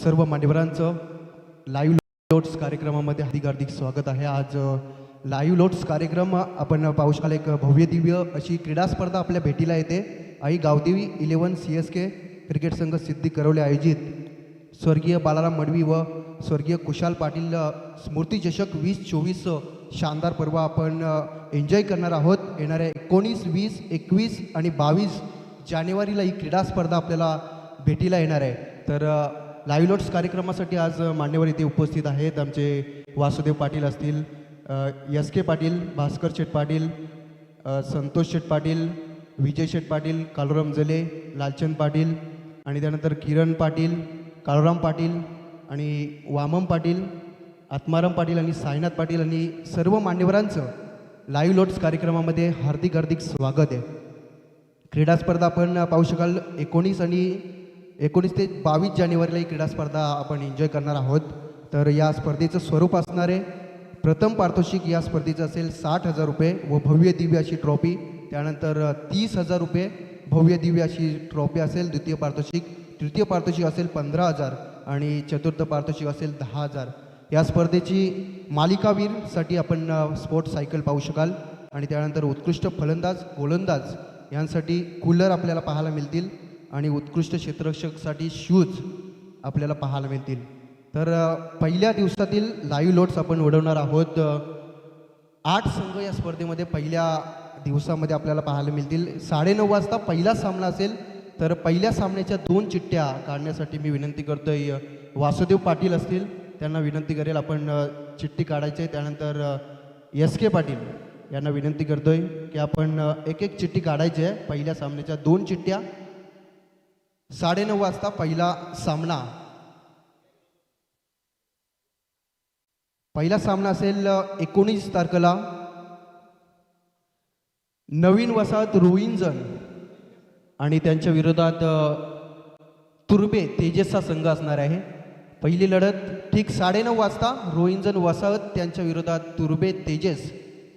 सर्व मान्यवरांचं live lotus कार्यक्रमामध्ये हार्दिक हार्दिक स्वागत आहे. आज लाईव्ह लोट्स कार्यक्रम आपण पाहू शकाल एक भव्य दिव्य अशी क्रीडा स्पर्धा आपल्या भेटीला येते. Aai Gavdevi eleven C S K cricket संघ सिद्धी करवले आयोजित. स्वर्गीय बालाराम मडवी व स्वर्गीय कुशाल पाटील अ, स्मृती चषक वीस चोवीस शानदार पर्व आपण एन्जॉय करणार आहोत. येणाऱ्या एकोणीस वीस एकवीस आणि बावीस जानेवारीला ही क्रीडा स्पर्धा आपल्याला भेटीला येणार आहे. तर लाईव्ह लोट्स कार्यक्रमासाठी आज मान्यवर इथे उपस्थित आहेत. आमचे वासुदेव पाटील असतील एस के पाटील भास्कर शेठ पाटील संतोष शेठ पाटील विजय शेठ पाटील कालुराम जले लालचंद पाटील आणि त्यानंतर किरण पाटील काळूराम पाटील आणि वामम पाटील आत्माराम पाटील आणि साईनाथ पाटील आणि सर्व मान्यवरांचं लाईव्ह लोट्स कार्यक्रमामध्ये हार्दिक हार्दिक स्वागत आहे. क्रीडा स्पर्धा आपण पाहू शकाल एकोणीस आणि एकोणीस ते बावीस जानेवारीला ही क्रीडा स्पर्धा आपण एन्जॉय करणार आहोत. तर या स्पर्धेचं स्वरूप असणार आहे. प्रथम पारितोषिक या स्पर्धेचं असेल साठ हजार रुपये व भव्य दिव्य अशी ट्रॉफी त्यानंतर तीस हजार रुपये भव्य दिव्य अशी ट्रॉफी असेल. द्वितीय पारितोषिक. तृतीय पारितोषिक असेल पंधरा हजार आणि चतुर्थ पारितोषिक असेल दहा हजार. या स्पर्धेची मालिकावीरसाठी आपण स्पोर्ट्स सायकल पाहू शकाल. आणि त्यानंतर उत्कृष्ट फलंदाज गोलंदाज यांसाठी कूलर आपल्याला पाहायला मिळतील. आणि उत्कृष्ट क्षेत्ररक्षकसाठी शूज आपल्याला पाहायला मिळतील. तर पहिल्या दिवसातील लाईव्ह लोट्स आपण उडवणार आहोत. आठ संघ या स्पर्धेमध्ये पहिल्या दिवसामध्ये आपल्याला पाहायला मिळतील. साडेनऊ वाजता पहिला सामना असेल तर पहिल्या सामन्याच्या दोन चिठ्ठ्या काढण्यासाठी मी विनंती करतोय. वासुदेव पाटील असतील त्यांना विनंती करेल आपण चिठ्ठी काढायची. त्यानंतर एस के पाटील यांना विनंती करतोय की आपण एक एक चिठ्ठी काढायची आहे. पहिल्या सामन्याच्या दोन चिठ्ठ्या साडेनऊ वाजता पहिला सामना. पहिला सामना असेल एकोणीस तारखेला. नवीन वसाहत रोहिंजन आणि त्यांच्या विरोधात तुर्बे तेजसचा संघ असणार आहे. पहिली लढत ठीक साडेनऊ वाजता रोहिंजन वसाहत त्यांच्या विरोधात तुर्बे तेजस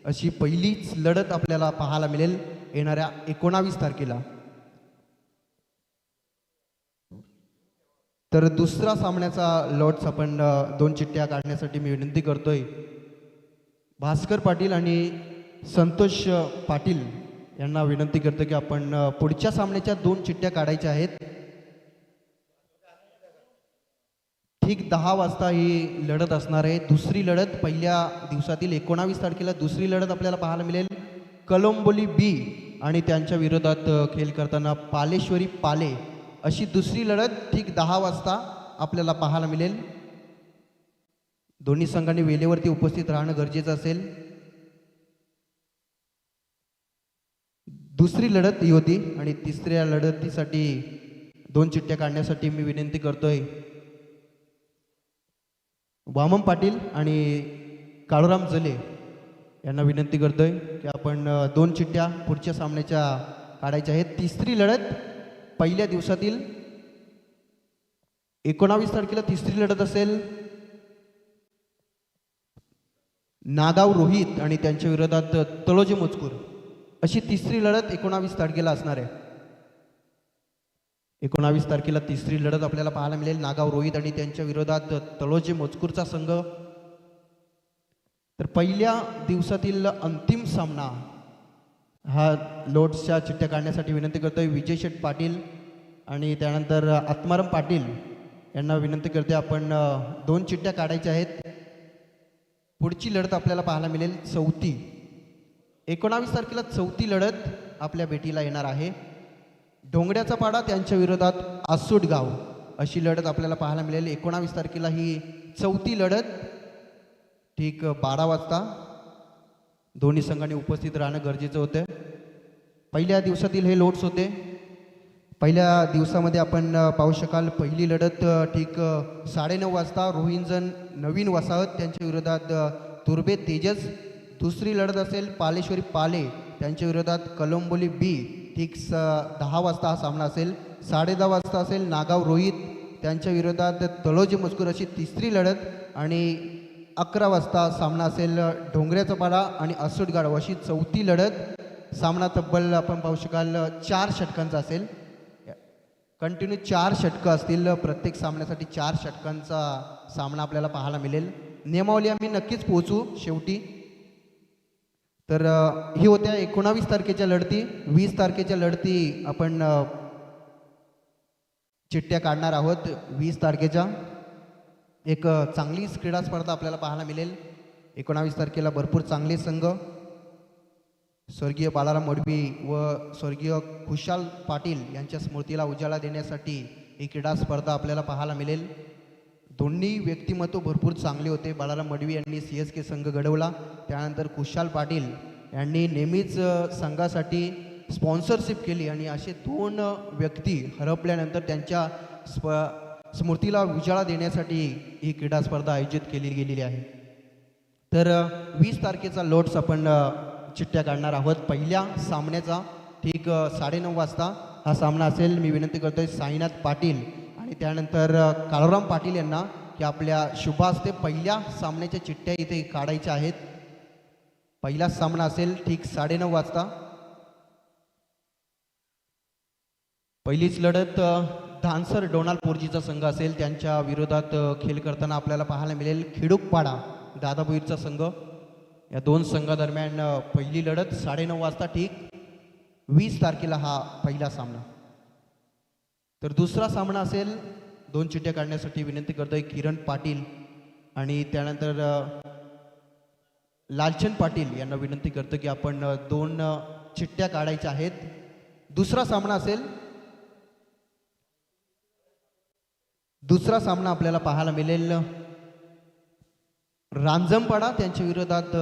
अशी पहिलीच लढत आपल्याला पाहायला मिळेल येणाऱ्या एकोणावीस तारखेला. तर दुसरा सामन्याचा लॉट्स आपण दोन चिठ्ठ्या काढण्यासाठी मी विनंती करतोय. भास्कर पाटील आणि संतोष पाटील यांना विनंती करतो की आपण पुढच्या सामन्याच्या दोन चिठ्ठ्या काढायच्या आहेत. ठीक दहा वाजता ही लढत असणार आहे. दुसरी लढत पहिल्या दिवसातील एकोणावीस तारखेला दुसरी लढत आपल्याला पाहायला मिळेल. कलोंबोली बी आणि त्यांच्या विरोधात खेळ करताना पालेश्वरी पाले अशी दुसरी लढत ठीक दहा वाजता आपल्याला पाहायला मिळेल. दोन्ही संघांनी वेळेवरती उपस्थित राहणं गरजेचं असेल. दुसरी लढत ही होती आणि तिसऱ्या लढतीसाठी दोन चिठ्ठ्या काढण्यासाठी मी विनंती करतोय. वामन पाटील आणि काळूराम जले यांना विनंती करतोय की आपण दोन चिठ्ठ्या पुढच्या सामन्याच्या काढायच्या आहेत. तिसरी लढत पहिल्या दिवसातील एकोणावीस तारखेला तिसरी लढत असेल. नागाव रोहित आणि त्यांच्या विरोधात तळोजी मजकूर अशी तिसरी लढत एकोणावीस तारखेला असणार आहे. एकोणावीस तारखेला तिसरी लढत आपल्याला पाहायला मिळेल. नागाव रोहित आणि त्यांच्या विरोधात तळोजी मजकूरचा संघ. तर पहिल्या दिवसातील अंतिम सामना हा लोट्सच्या चिठ्ठ्या काढण्यासाठी विनंती करतोय विजय शेठ पाटील आणि त्यानंतर आत्माराम पाटील यांना विनंती करते आपण दोन चिठ्ठ्या काढायच्या आहेत. पुढची लढत आपल्याला पाहायला मिळेल. चौथी. एकोणावीस तारखेला चौथी लढत आपल्या भेटीला येणार आहे. डोंगड्याचा पाडा त्यांच्या विरोधात आसूट गाव अशी लढत आपल्याला पाहायला मिळेल. एकोणावीस तारखेला ही चौथी लढत ठीक बारा वाजता दोन्ही संघांनी उपस्थित राहणं गरजेचं होतं. पहिल्या दिवसातील हे लोट्स होते. पहिल्या दिवसामध्ये आपण पाहू शकाल पहिली लढत ठीक साडेनऊ वाजता रोहिंजन नवीन वसाहत त्यांच्या विरोधात तुर्बे तेजस. दुसरी लढत असेल पालेश्वरी पाले त्यांच्या विरोधात कलंबोली बी. ठीक स दहा वाजता हा सामना असेल. साडेदहा वाजता असेल नागाव रोहित त्यांच्या विरोधात तळोजी मजकूर अशी तिसरी लढत आणि अकरा वाजता सामना असेल डोंगऱ्याचा पाडा आणि असुटगाड अशी चौथी लढत. सामना तब्बल आपण पाहू शकाल चार षटकांचा असेल. कंटिन्यू चार षटकं असतील प्रत्येक सामन्यासाठी चार षटकांचा सामना आपल्याला पाहायला मिळेल. नियमावली आम्ही नक्कीच पोहोचू शेवटी. तर ही होत्या एकोणावीस तारखेच्या लढती. वीस तारखेच्या लढती आपण चिठ्ठ्या काढणार आहोत वीस तारखेच्या. एक चांगलीच क्रीडा स्पर्धा आपल्याला पाहायला मिळेल. एकोणावीस तारखेला भरपूर चांगले संघ. स्वर्गीय बालाराम मडवी व स्वर्गीय खुशाल पाटील यांच्या स्मृतीला उजाळा देण्यासाठी ही क्रीडा स्पर्धा आपल्याला पाहायला मिळेल. दोन्ही व्यक्तिमत्व भरपूर चांगले होते. बालाराम मडवी यांनी सी एस के संघ घडवला. त्यानंतर खुशाल पाटील यांनी नेहमीच संघासाठी स्पॉन्सरशिप केली आणि असे दोन व्यक्ती हरपल्यानंतर त्यांच्या स्प स्मृतीला उजाळा देण्यासाठी ही क्रीडा स्पर्धा आयोजित केली गेलेली आहे. तर वीस तारखेचा लोट्स आपण चिठ्ठ्या काढणार आहोत. पहिल्या सामन्याचा ठीक साडेनऊ वाजता हा सामना असेल. मी विनंती करतोय साईनाथ पाटील आणि त्यानंतर अ, पाटील यांना की आपल्या शुभास्ते पहिल्या सामन्याच्या चिठ्ठ्या इथे काढायच्या आहेत. पहिला सामना असेल ठीक साडेनऊ वाजता. पहिलीच लढत धानसर डोनाल्ड पोर्जीचा संघ असेल त्यांच्या विरोधात खेळ करताना आपल्याला पाहायला मिळेल खिडूकपाडा दादाबुईरचा संघ. या दोन संघादरम्यान पहिली लढत साडेनऊ वाजता ठीक वीस तारखेला हा पहिला सामना. तर दुसरा सामना असेल दोन चिठ्ठ्या काढण्यासाठी विनंती करतोय किरण पाटील आणि त्यानंतर लालचंद पाटील यांना विनंती करतो की आपण दोन चिठ्ठ्या काढायच्या आहेत. दुसरा सामना असेल दुसरा सामना आपल्याला पाहायला मिळेल. रांजमपाडा त्यांच्या विरोधात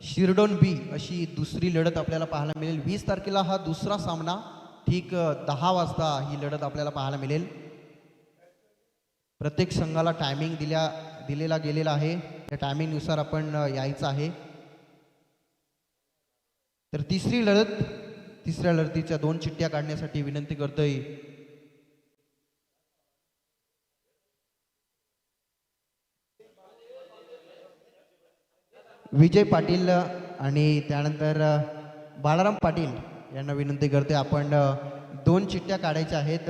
शिरडोन बी अशी दुसरी लढत आपल्याला पाहायला मिळेल. वीस तारखेला हा दुसरा सामना ठीक दहा वाजता ही लढत आपल्याला पाहायला मिळेल. प्रत्येक संघाला टायमिंग दिल्या दिलेला गेलेला आहे. त्या टायमिंगनुसार आपण यायचं आहे. तर तिसरी लढत तिसऱ्या लढतीच्या दोन चिठ्ठ्या काढण्यासाठी विनंती करतोय. विजय पाटील आणि त्यानंतर बाळाराम पाटील यांना विनंती करते आपण दोन चिठ्ठ्या काढायच्या आहेत.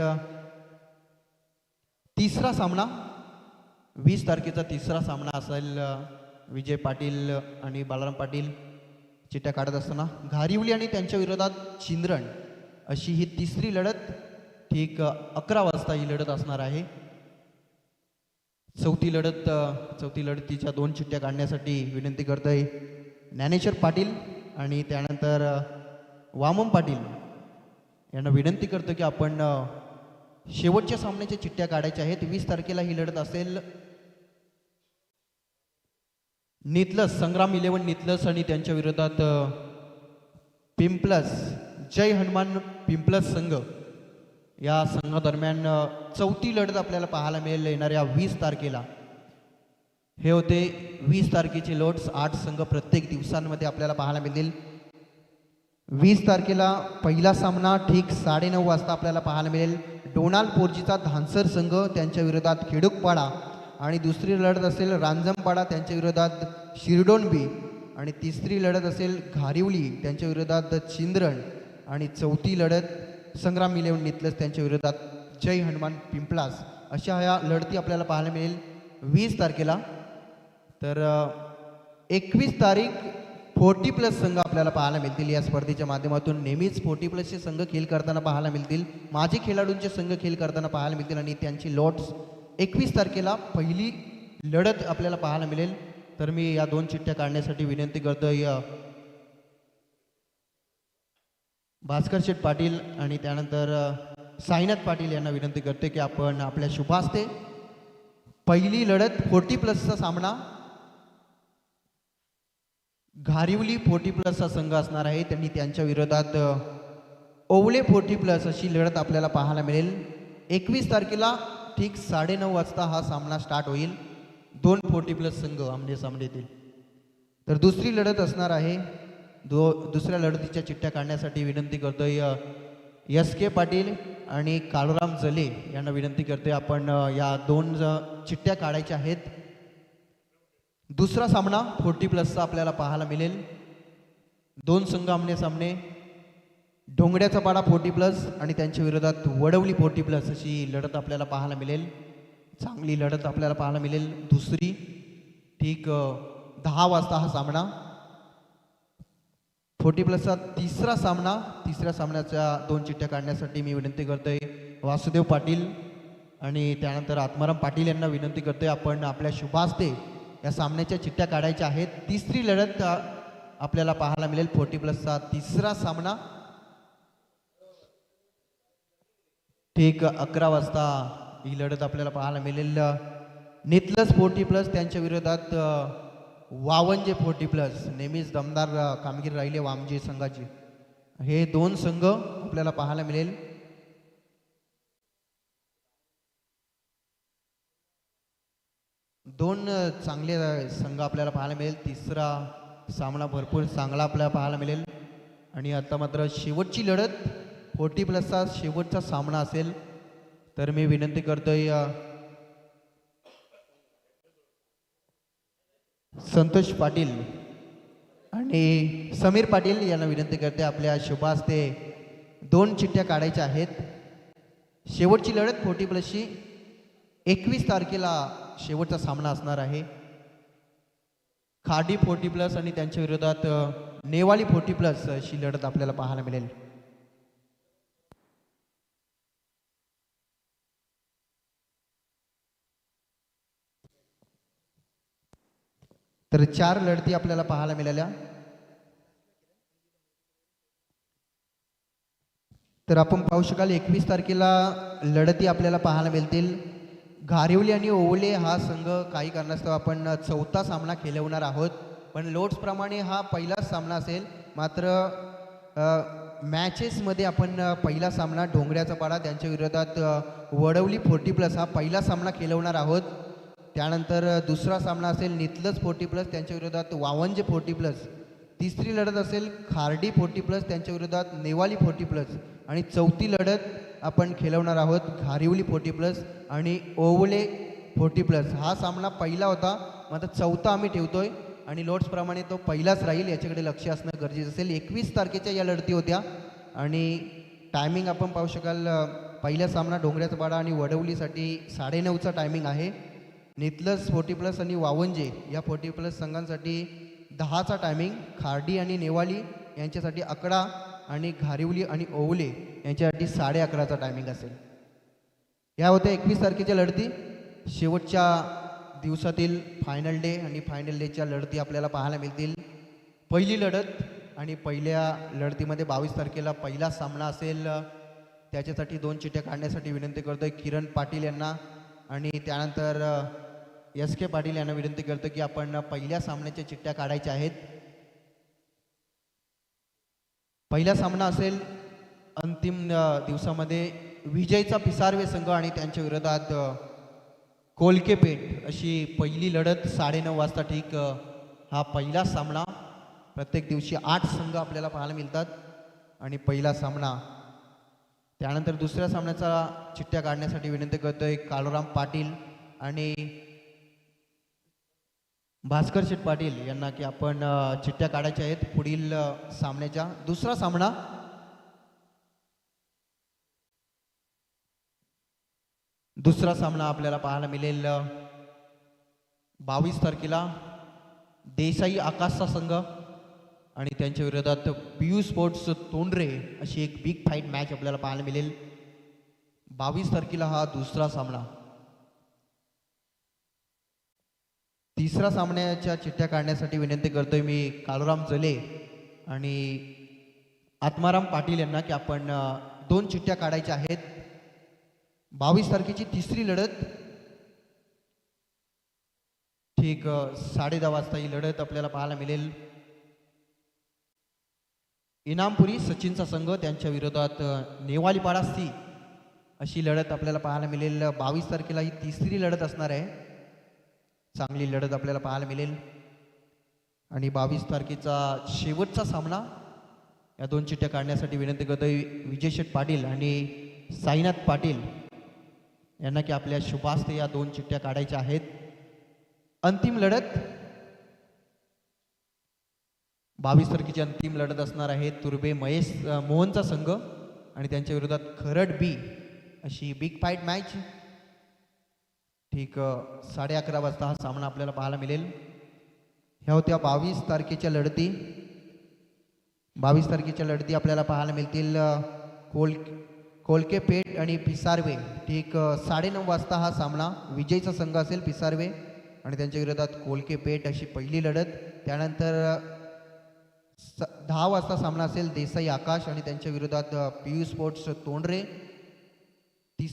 तिसरा सामना वीस तारखेचा तिसरा सामना असेल विजय पाटील आणि बाळाराम पाटील चिठ्ठ्या काढत असताना. घारिवली आणि त्यांच्या विरोधात चिंद्रण अशी ही तिसरी लढत ठीक अकरा वाजता ही लढत असणार आहे. चौथी लढत चौथी लढतीच्या दोन चिठ्ठ्या काढण्यासाठी विनंती करतोय ज्ञानेश्वर पाटील आणि त्यानंतर वामन पाटील. यांना विनंती करतो की आपण शेवटच्या सामन्याच्या चिठ्ठ्या काढायच्या आहेत. वीस तारखेला ही लढत असेल. नितलस संग्राम इलेवन नितलस आणि त्यांच्या विरोधात पिंपलस जय हनुमान पिंपलस संघ. या संघादरम्यान चौथी लढत आपल्याला पाहायला मिळेल येणाऱ्या वीस तारखेला. हे होते वीस तारखेचे लोट्स. आठ संघ प्रत्येक दिवसांमध्ये आपल्याला पाहायला मिळतील. वीस तारखेला पहिला सामना ठीक साडेनऊ वाजता आपल्याला पाहायला मिळेल. डोनाल्ड पोर्जीचा धानसर संघ त्यांच्या विरोधात खेडूकपाडा. आणि दुसरी लढत असेल रांजमपाडा त्यांच्या विरोधात शिरडोनबी. आणि तिसरी लढत असेल घारिवली त्यांच्या विरोधात चिंद्रण आणि चौथी लढत संग्राम इलेव्हन नितलस त्यांच्या विरोधात जय हनुमान पिंपलास अशा ह्या लढती आपल्याला पाहायला मिळेल. वीस तारखेला. तर एकवीस तारीख फोर्टी प्लस संघ आपल्याला पाहायला मिळतील. या स्पर्धेच्या माध्यमातून नेहमीच फोर्टी प्लसचे संघ खेळ करताना पाहायला मिळतील. माजी खेळाडूंचे संघ खेळ करताना पाहायला मिळतील आणि त्यांची लॉट्स एकवीस तारखेला पहिली लढत आपल्याला पाहायला मिळेल. तर मी या दोन चिठ्ठ्या काढण्यासाठी विनंती करतो अ, भास्कर शेठ पाटील आणि त्यानंतर साईनाथ पाटील यांना विनंती करते की आपण आपल्या शुभास्ते. पहिली लढत फोर्टी प्लसचा सामना. घारिवली फोर्टी प्लसचा संघ असणार आहे. त्यांनी त्यांच्या विरोधात ओवले फोर्टी प्लस अशी लढत आपल्याला पाहायला मिळेल. एकवीस तारखेला ठीक साडेनऊ वाजता हा सामना स्टार्ट होईल. दोन फोर्टी प्लस संघ आमने सामने येतील. तर दुसरी लढत असणार आहे. दो दुसऱ्या लढतीच्या चिठ्ठ्या काढण्यासाठी विनंती करतोय एस के पाटील आणि काळूराम जले यांना विनंती करते आपण या दोन चिठ्ठ्या काढायच्या आहेत. दुसरा सामना फोर्टी प्लसचा आपल्याला पाहायला मिळेल. दोन संघ आमने सामने ढोंगड्याचा पाडा फोर्टी प्लस आणि त्यांच्या विरोधात वडवली फोर्टी प्लस अशी लढत आपल्याला पाहायला मिळेल. चांगली लढत आपल्याला पाहायला मिळेल. दुसरी ठीक दहा वाजता हा सामना. फोर्टी प्लसचा तिसरा सामना तिसऱ्या सामन्याच्या दोन चिठ्ठ्या काढण्यासाठी मी विनंती करतोय. वासुदेव पाटील आणि त्यानंतर आत्माराम पाटील यांना विनंती करतोय आपण आपल्या शुभास्ते या सामन्याच्या चिठ्ठ्या काढायच्या आहेत. तिसरी लढत आपल्याला पाहायला मिळेल. फोर्टी प्लसचा तिसरा सामना. ठीक अकरा वाजता ही लढत आपल्याला पाहायला मिळेल. नेतलस फोर्टी प्लस त्यांच्या विरोधात वावनजे फोर्टी प्लस. नेहमीच दमदार कामगिरी राहिली आहे वामजे संघाची. हे दोन संघ आपल्याला पाहायला मिळेल. दोन चांगले संघ आपल्याला पाहायला मिळेल. तिसरा सामना भरपूर चांगला आपल्याला पाहायला मिळेल. आणि आता मात्र शेवटची लढत फोर्टी प्लसचा शेवटचा सामना असेल. तर मी विनंती करतोय संतोष पाटील आणि समीर पाटील यांना विनंती करते आपल्या शुभास्ते दोन चिठ्ठ्या काढायच्या आहेत. शेवटची लढत फोर्टी प्लसची एकवीस तारखेला शेवटचा सामना असणार आहे. खाडी फोर्टी प्लस आणि त्यांच्या विरोधात नेवाली नेवाळी फोर्टी प्लस अशी लढत आपल्याला पाहायला मिळेल. तर चार लढती आपल्याला पाहायला मिळाल्या. तर आपण पाहू शकाल एकवीस तारखेला लढती आपल्याला पाहायला मिळतील. घारिवली आणि ओवले हा संघ काही कारणास्तव आपण चौथा सामना खेळवणार आहोत. पण लोट्सप्रमाणे हा पहिलाच सामना असेल. मात्र मॅचेसमध्ये आपण पहिला सामना ढोंगऱ्याचा पाडा त्यांच्या विरोधात वडवली फोर्टी प्लस हा पहिला सामना खेळवणार आहोत. त्यानंतर दुसरा सामना असेल नितलस फोर्टी प्लस त्यांच्या विरोधात वावंजे फोर्टी प्लस. तिसरी लढत असेल खार्डी फोर्टी प्लस त्यांच्या विरोधात नेवाली फोर्टी प्लस. आणि चौथी लढत आपण खेळवणार आहोत घारिवली फोर्टी प्लस आणि ओवले फोर्टी प्लस. हा सामना पहिला होता मात्र चौथा आम्ही ठेवतो आहे आणि लोट्सप्रमाणे तो पहिलाच राहील याच्याकडे लक्ष असणं गरजेचं असेल. एकवीस तारखेच्या या लढती होत्या आणि टायमिंग आपण पाहू शकाल पहिला सामना डोंगऱ्याचा पाडा आणि वडवलीसाठी साडेनऊचा टायमिंग आहे. नितलस फोर्टी प्लस आणि वावंजे या फोर्टी प्लस संघांसाठी दहाचा टायमिंग खार्डी आणि नेवाली यांच्यासाठी अकरा आणि घारिवली आणि ओवले यांच्यासाठी साडे अकराचा टायमिंग असेल. या होत्या एकवीस तारखेच्या लढती. शेवटच्या दिवसातील फायनल डे आणि फायनल डेच्या लढती आपल्याला पाहायला मिळतील. पहिली लढत आणि पहिल्या लढतीमध्ये बावीस तारखेला पहिला सामना असेल. त्याच्यासाठी दोन चिठ्ठ्या काढण्यासाठी विनंती करतोय किरण पाटील यांना आणि त्यानंतर एस के पाटील यांना विनंती करतो की आपण पहिल्या सामन्याच्या चिठ्ठ्या काढायच्या आहेत. पहिला सामना असेल अंतिम दिवसामध्ये विजयचा पिसारवे संघ आणि त्यांच्या विरोधात अ, कोलकेपेठ अशी पहिली लढत साडेनऊ वाजता ठीक हा पहिला सामना. प्रत्येक दिवशी आठ संघ आपल्याला पाहायला मिळतात आणि पहिला सामना. त्यानंतर दुसऱ्या सामन्याचा चिठ्ठ्या काढण्यासाठी विनंती करतोय काळूराम पाटील आणि भास्कर शेठ पाटील यांना की आपण चिठ्ठ्या काढायच्या आहेत पुढील सामन्याच्या. दुसरा सामना. दुसरा सामना आपल्याला पाहायला मिळेल बावीस तारखेला देसाई आकाशचा संघ आणि त्यांच्या विरोधात पियू स्पोर्ट्स तोंडरे अशी एक बिग फाईट मॅच आपल्याला पाहायला मिळेल. बावीस तारखेला हा दुसरा सामना. तिसरा सामन्याच्या चिठ्ठ्या काढण्यासाठी विनंती करतोय मी काळूराम जले आणि आत्माराम पाटील यांना की आपण दोन चिठ्ठ्या काढायच्या आहेत. बावीस तारखेची तिसरी लढत. ठीक साडेदहा साडे दहा वाजता ही लढत आपल्याला पाहायला मिळेल. इनामपुरी सचिनचा संघ त्यांच्या विरोधात नेवालीपाडा सी अशी लढत आपल्याला पाहायला मिळेल. बावीस तारखेला ही तिसरी लढत असणार आहे. चांगली लढत आपल्याला पाहायला मिळेल. आणि बावीस तारखेचा शेवटचा सामना या दोन चिठ्ठ्या काढण्यासाठी विनंती करतो विजय शेठ पाटील आणि साईनाथ पाटील यांना की आपल्या शुभास्ते या दोन चिठ्ठ्या काढायच्या आहेत. अंतिम लढत बावीस तारखेची अंतिम लढत असणार आहे तुर्बे महेश मोहनचा संघ आणि त्यांच्या विरोधात खरड बी अशी बिग फाईट मॅच ठीक साडे अकरा वाजता हा सामना आपल्याला पाहायला मिळेल. ह्या होत्या बावीस तारखेच्या लढती. बावीस तारखेच्या लढती आपल्याला पाहायला मिळतील कोल कोल कोलकेपेठ आणि पिसारवे. ठीक साडेनऊ वाजता हा सामना. विजयचा संघ असेल पिसारवे आणि त्यांच्या विरोधात कोलकेपेठ अशी पहिली लढत. त्यानंतर स दहा वाजता सामना असेल देसाई आकाश आणि त्यांच्या विरोधात पी यू स्पोर्ट्स तोंडरे.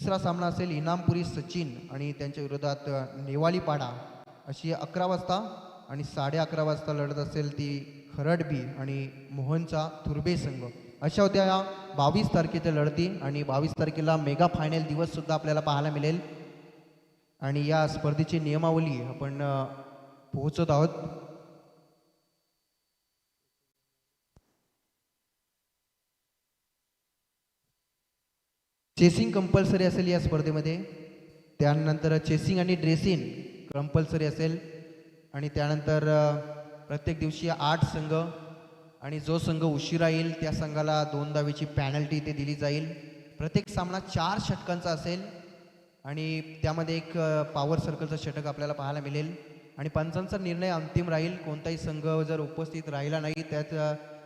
तिसरा सामना असेल इनामपुरी सचिन आणि त्यांच्या विरोधात नेवालीपाडा. अशी अकरा वाजता आणि साडे अकरा वाजता लढत असेल ती खरडबी आणि मोहनचा तुर्बे संघ. अशा होत्या या बावीस तारखेच्या लढती आणि बावीस तारखेला मेगा फायनल दिवससुद्धा आपल्याला पाहायला मिळेल. आणि या स्पर्धेची नियमावली आपण पोहोचत आहोत. चेसिंग कंपल्सरी असेल या स्पर्धेमध्ये. त्यानंतर चेसिंग आणि ड्रेसिंग कंपल्सरी असेल. आणि त्यानंतर प्रत्येक दिवशी आठ संघ आणि जो संघ उशिरा येईल त्या संघाला दोन दावेची पॅनल्टी इथे दिली जाईल. प्रत्येक सामना चार षटकांचा असेल आणि त्यामध्ये एक पॉवर सर्कलचं षटक आपल्याला पाहायला मिळेल. आणि पंचांचा निर्णय अंतिम राहील. कोणताही संघ जर उपस्थित राहिला नाही त्याच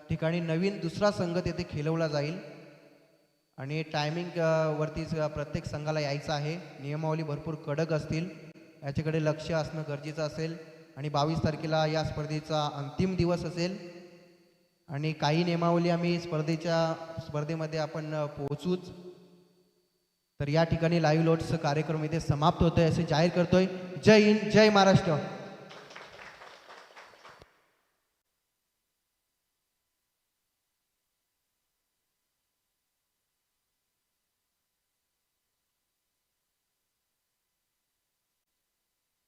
ठिकाणी नवीन दुसरा संघ तेथे खेळवला जाईल. आणि टायमिंग वरतीच प्रत्येक संघाला यायचं आहे. नियमावली भरपूर कडक असतील. याच्याकडे लक्ष असणं गरजेचं असेल. आणि बावीस तारखेला या स्पर्धेचा अंतिम दिवस असेल. आणि काही नियमावली आम्ही स्पर्धेच्या स्पर्धेमध्ये आपण पोहोचूच. तर या ठिकाणी लाईव्ह लोट्सचं कार्यक्रम इथे समाप्त होतोय असे जाहीर करतोय. जय हिंद जय महाराष्ट्र.